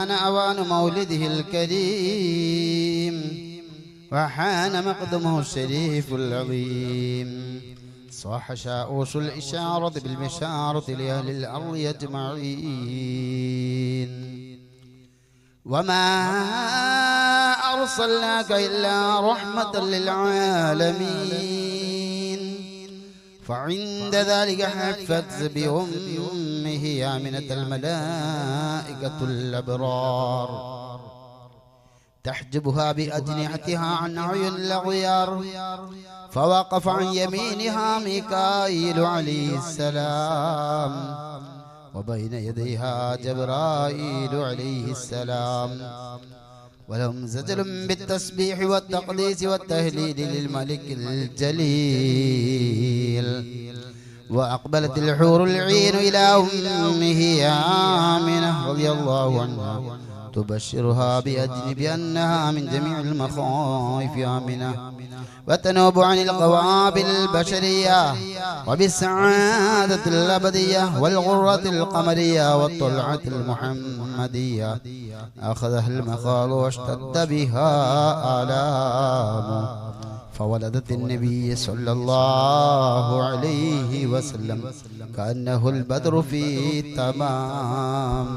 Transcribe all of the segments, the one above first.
حان أوان مولده الكريم وحان مقدمه الشريف العظيم. صاح شاؤوس الإشارة بالبشارة لأهل الأرض أجمعين. وما أرسلناك إلا رحمة للعالمين. فعند ذلك حفت بأمه آمنة الملائكة الأبرار. تحجبها بأجنحتها عن عيون الأغيار فوقف عن يمينها ميكائيل عليه السلام. وبين يديها جبرائيل عليه السلام. ولهم زجل بالتسبيح والتقديس والتهليل للملك الجليل. وأقبلت الحور العين إلى أمه آمنة رضي الله عنها. تبشرها بأجل بأنها من جميع المخاوف آمنة. وتنوب عن القوابل البشرية وبالسعادة الأبدية والغرة القمرية والطلعة المحمدية. أخذها المخاض واشتد بها آلام فولدت النبي صلى الله عليه وسلم. كأنه البدر في تمام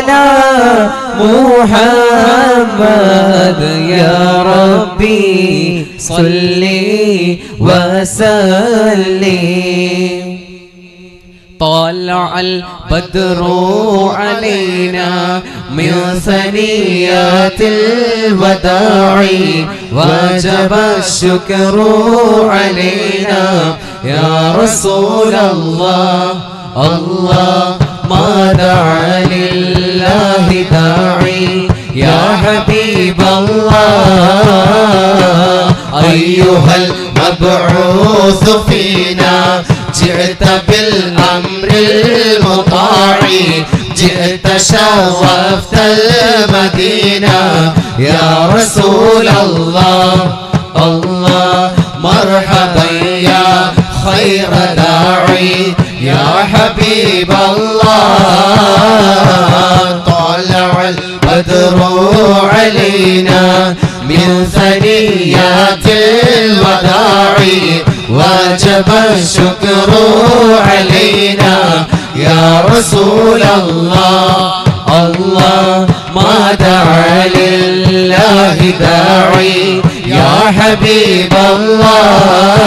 صلي وسلم. طلع البدر علينا من ثنيات الوداع. وجب الشكر علينا. يا رسول الله الله ما دعا لله داعي. يا حبيب الله أيها المبعوث فينا جئت بالأمر المطاع جئت شرفت المدينة. يا رسول الله الله مرحبا يا خير داعي يا حبيب الله. البدر علينا من ثنيات الوداع وجب الشكر علينا. يا رسول الله الله ما دعا لله داعي. يا حبيب الله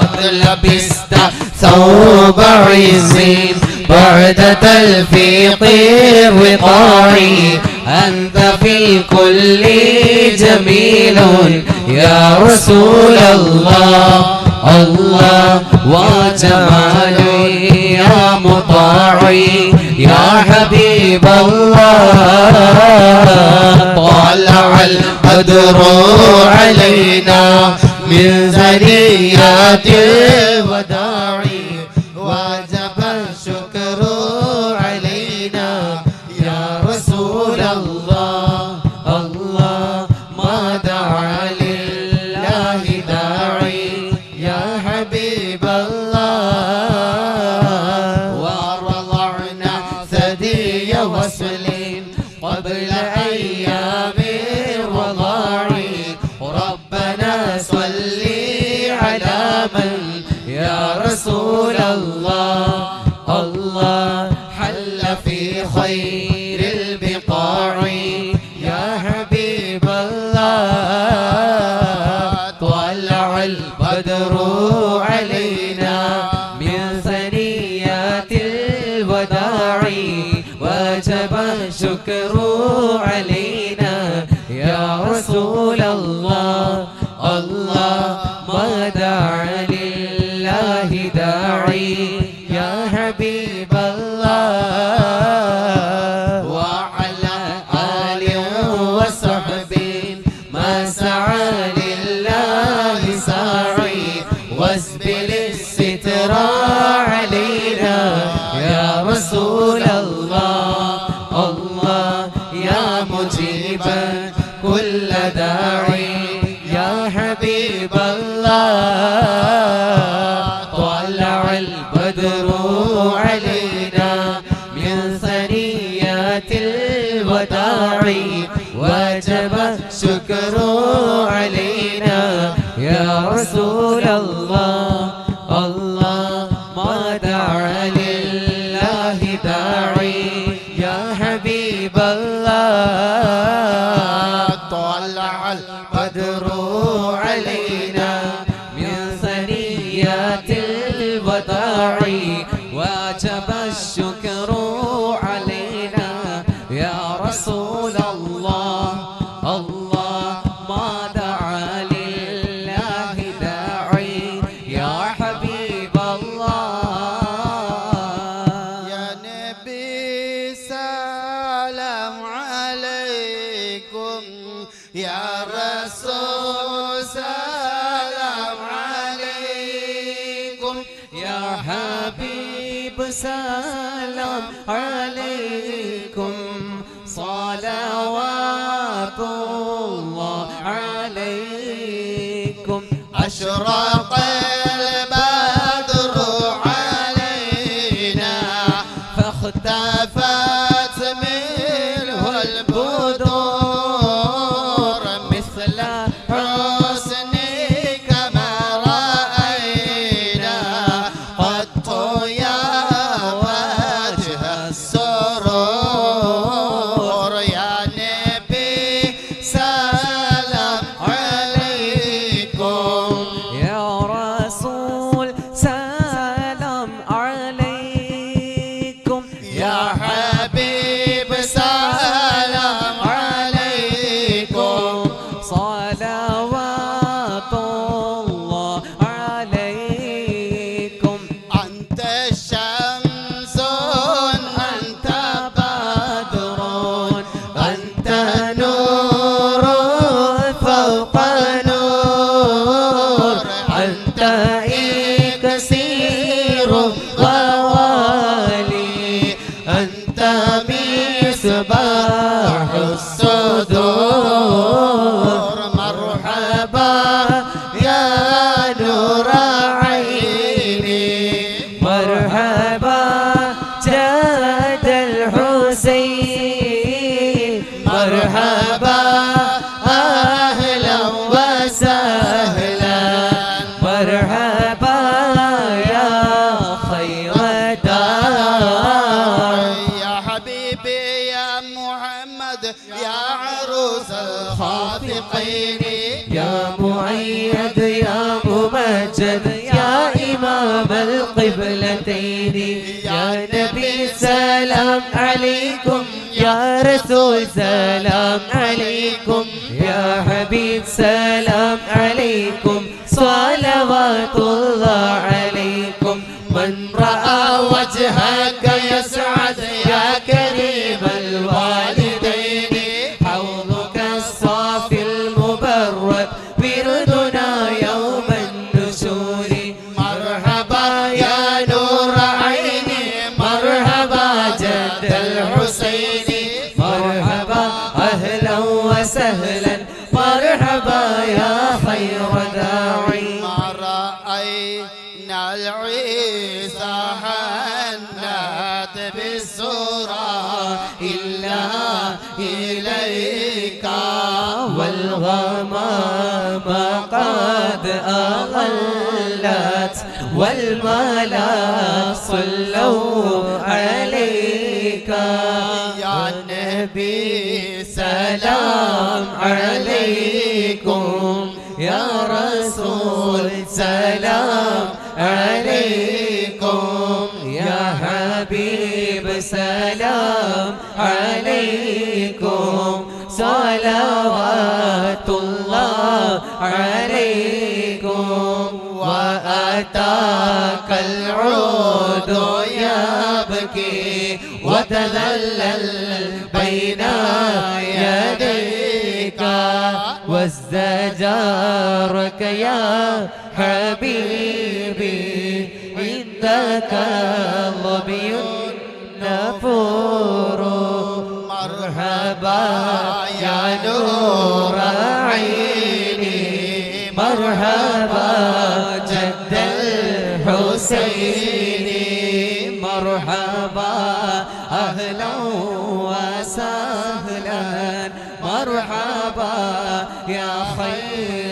قد لبست ثوب عز بعد تلفيق الرقاع أنت في الكل جميل. يا رسول الله الله وجمال. يا مطاعي يا حبيب الله. طلع البدر علينا من ثنيات الوداع. البدر علينا من ثنيات الوداع وجب الشكر علينا. طيبا كل داعي Raja أشرق സലാം അലൈക്കും സ്വാലവാ دعانا إليك والغمام قد أغلت والملا صلوا عليك. يا نبي كالعود العود يبكي وتذلل بين يديك وازدجارك يا حبيبي عندك ظبي نفور مرحبا يا نور عيني مرحبا حسيني مرحبا أهلا وسهلا. مرحبا يا خير.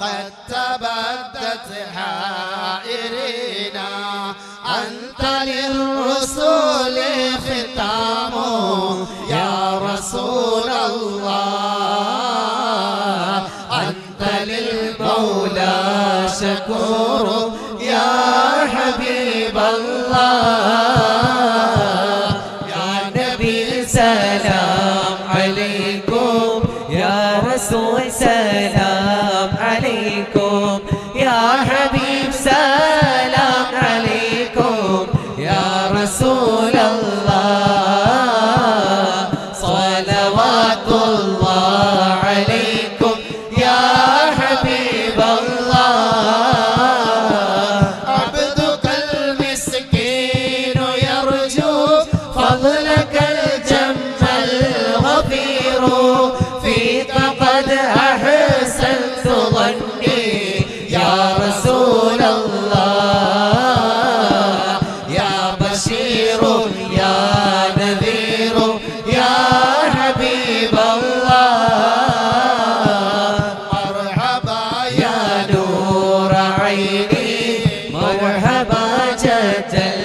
قد تبدت حائرنا. أنت للرسول ختام. يا رسول الله أنت للمولى شكور. يا حبيب الله जय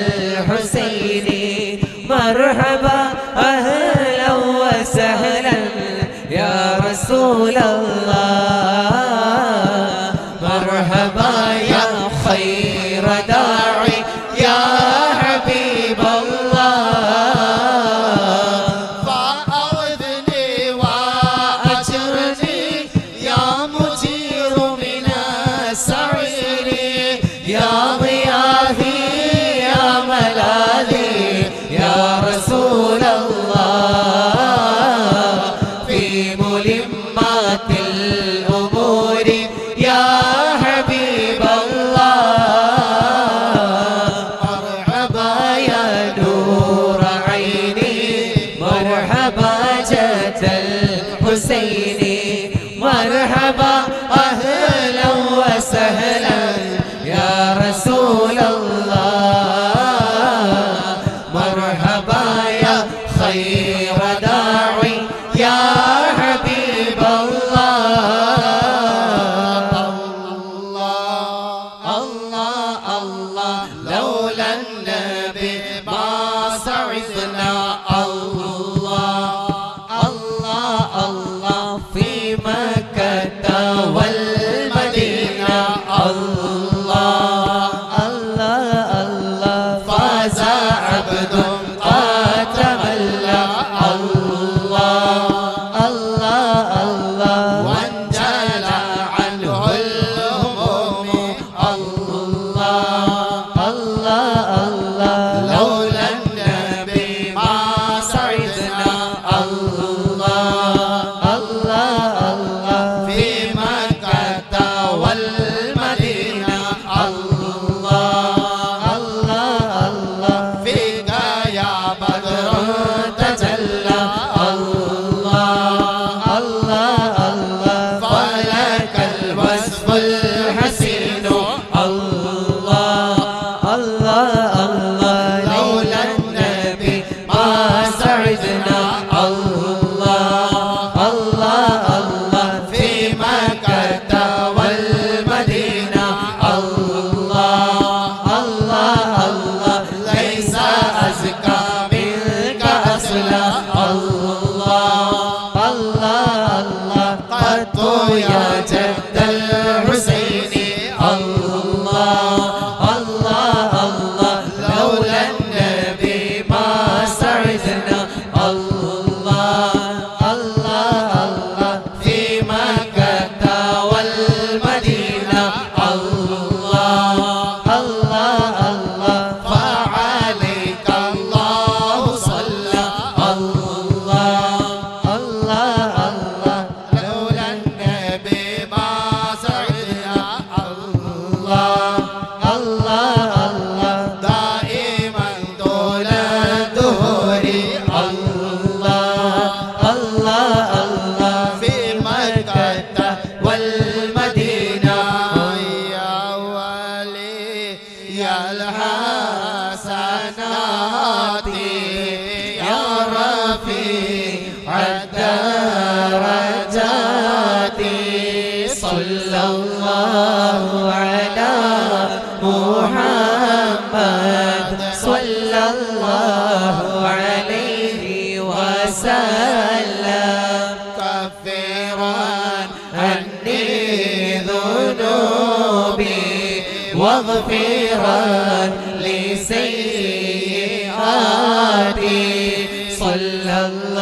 मत को या जब ذنوبي واغفرا لسيئاتي. صلى الله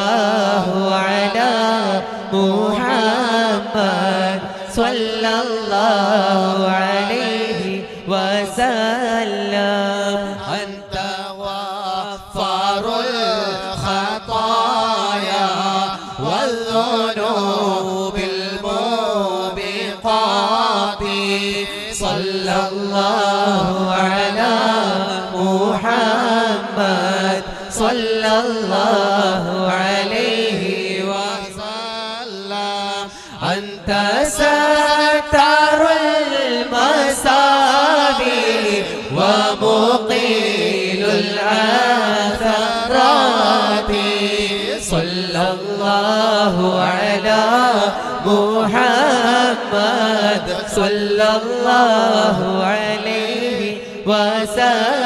أنت ستار المسابي ومقيل العثرات صلى الله على محمد. صلى الله عليه وسلم.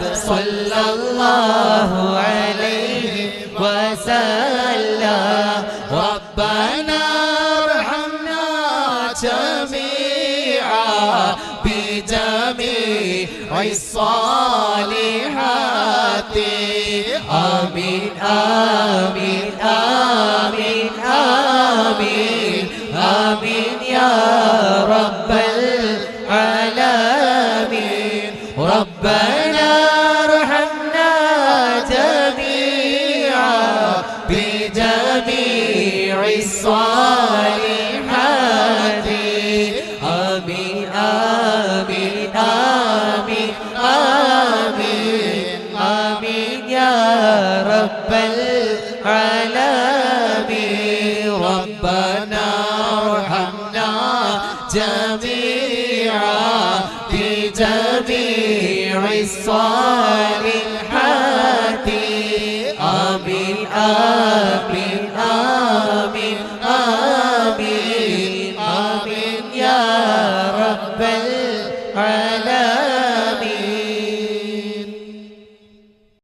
قد صلى Bye.